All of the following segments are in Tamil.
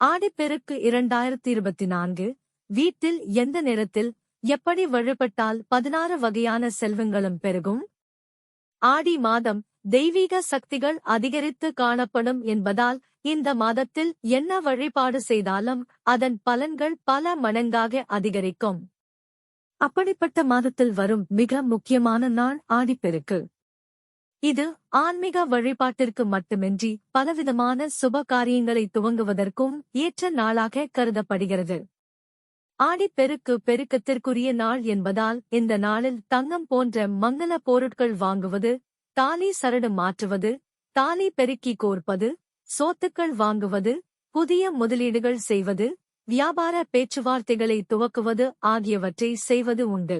ஆடிப்பெருக்கு இரண்டாயிரத்தி இருபத்தி நான்கு வீட்டில் எந்த நேரத்தில் எப்படி வழிபட்டால் பதினாறு வகையான செல்வங்களும் பெருகும்? ஆடி மாதம் தெய்வீக சக்திகள் அதிகரித்து காணப்படும் என்பதால் இந்த மாதத்தில் என்ன வழிபாடு செய்தாலும் அதன் பலன்கள் பல மடங்காக அதிகரிக்கும். அப்படிப்பட்ட மாதத்தில் வரும் மிக முக்கியமான நாள் ஆடிப்பெருக்கு. இது ஆன்மீக வழிபாட்டிற்கு மட்டுமின்றி பலவிதமான சுப காரியங்களை துவங்குவதற்கும் ஏற்ற நாளாக கருதப்படுகிறது. ஆடிப்பெருக்கு பெருக்கத்திற்குரிய நாள் என்பதால் இந்த நாளில் தங்கம் போன்ற மங்கள பொருட்கள் வாங்குவது தாலி சரடு மாற்றுவது தாலி பெருக்கி கோர்ப்பது சோத்துக்கள் வாங்குவது புதிய முதலீடுகள் செய்வது வியாபார பேச்சுவார்த்தைகளை துவக்குவது ஆகியவற்றை செய்வது உண்டு.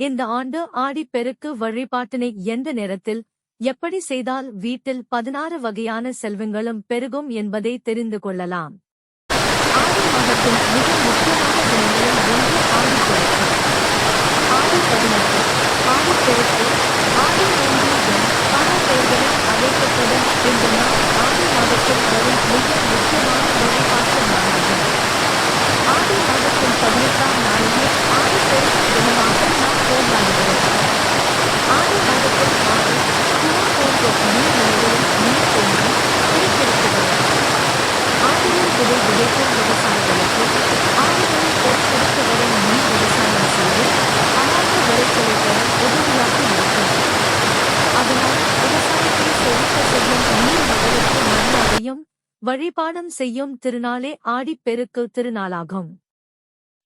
இந்த ஆண்டு ஆடிப்பெருக்கு வழிபாட்டினை எந்த நேரத்தில் எப்படி செய்தால் வீட்டில் பதினாறு வகையான செல்வங்களும் பெருகும் என்பதை தெரிந்து கொள்ளலாம். ஆடி மாதத்தின் மிக முக்கியமான தினங்களில் ஒன்று ஆடிப்பெருக்கு ஆடி பதினெட்டு ஆடிப்பெருக்கு ஆடி என பல பெயர்களில் அழைக்கப்படும் இந்த நாள் ஆடி மாதத்தில் வரும் மிக முக்கியமான வழிபாட்டு நாளாகும் ஆடி மாதத்தின் பதினெட்டாம் நாளிலே ஆடிப்பெருக்கு தினமாக நாம் கொண்டாடுகிறோம் ஆடி மாதத்தில் ஆடி குளம் போன்ற நீர்நிலைகளில் நீர் தோன்றி பெருக்கெடுக்கிறது ஆடியில் விதை விதைக்கும் விவசாயிகளுக்கு ஆடிகளில் பெருக்கெடுத்து வரும் நீர் விவசாயம் செய்து அழகாக விளைச்சலை பெற உதவியாக இருக்கும் அதனால் விவசாயத்தை செழிக்க செய்யும் நீர் மகளுக்கு மரியாதையும் வழிபாடும் செய்யும் திருநாளே ஆடிப்பெருக்கு திருநாளாகும்.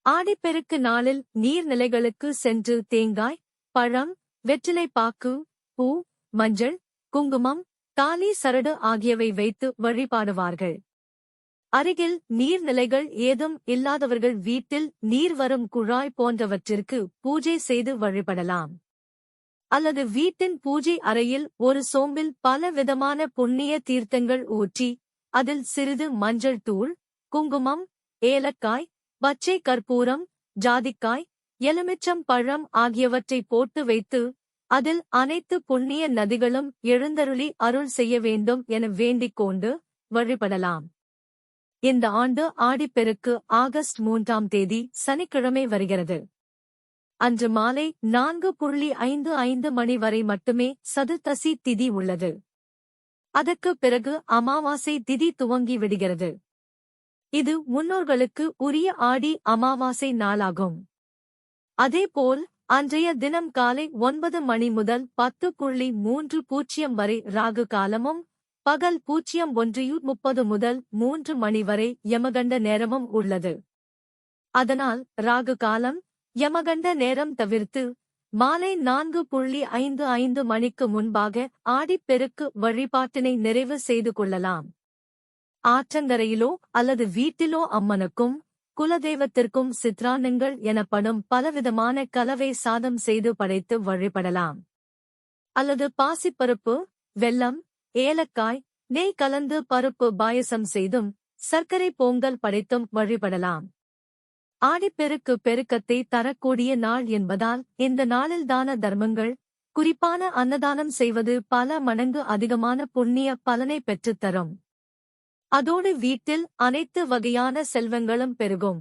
ஆடிப்பெருக்கு நாளில் நீர்நிலைகளுக்கு சென்று தேங்காய் பழம் வெற்றிலை பாக்கு பூ மஞ்சள் குங்குமம் தாலி சரடு ஆகியவை வைத்து வழிபாடுவார்கள். அருகில் நீர்நிலைகள் ஏதும் இல்லாதவர்கள் வீட்டில் நீர் வரும் குழாய் போன்றவற்றிற்கு பூஜை செய்து வழிபடலாம். அல்லது வீட்டின் பூஜை அறையில் ஒரு சோம்பில் பல விதமான புண்ணிய தீர்த்தங்கள் ஊற்றி அதில் சிறிது மஞ்சள் தூள் குங்குமம் ஏலக்காய் பச்சை கற்பூரம் ஜாதிக்காய் எலுமிச்சம் பழம் ஆகியவற்றை போட்டு வைத்து அதில் அனைத்து புண்ணிய நதிகளும் எழுந்தருளி அருள் செய்ய வேண்டும் என வேண்டிக் கொண்டு வழிபடலாம். இந்த ஆண்டு ஆடிப்பெருக்கு ஆகஸ்ட் மூன்றாம் தேதி சனிக்கிழமை வருகிறது. அன்று மாலை நான்கு புள்ளி ஐந்து ஐந்து மணி வரை மட்டுமே சதுர்த்தசி திதி உள்ளது. அதற்கு பிறகு அமாவாசை திதி துவங்கி விடுகிறது. இது முன்னோர்களுக்கு உரிய ஆடி அமாவாசை நாளாகும். அதேபோல் அன்றைய தினம் காலை ஒன்பது மணி முதல் பத்து புள்ளி மூன்று பூஜ்ஜியம் வரை ராகு காலமும் பகல் பூஜ்ஜியம் ஒன்றியு முப்பது முதல் மூன்று மணி வரை யமகண்ட நேரமும் உள்ளது. அதனால் ராகு காலம் யமகண்ட நேரம் தவிர்த்து மாலை நான்கு புள்ளி ஐந்து ஐந்து மணிக்கு முன்பாக ஆடிப்பெருக்கு வழிபாட்டினை நிறைவு செய்து கொள்ளலாம். ஆற்றங்கரையிலோ அல்லது வீட்டிலோ அம்மனுக்கும் குலதெய்வத்திற்கும் சித்ரானங்கள் எனப்படும் பலவிதமான கலவை சாதம் செய்து படைத்து வழிபடலாம். அல்லது பாசிப்பருப்பு வெல்லம் ஏலக்காய் நெய் கலந்து பருப்பு பாயசம் செய்தும் சர்க்கரை பொங்கல் படைத்தும் வழிபடலாம். ஆடிப்பெருக்கு பெருக்கத்தை தரக்கூடிய நாள் என்பதால் இந்த நாளில் தான தர்மங்கள் குறிப்பான அன்னதானம் செய்வது பல மடங்கு அதிகமான புண்ணிய பலனை பெற்றுத் தரும் அதோடு வீட்டில் அனைத்து வகையான செல்வங்களும் பெருகும்.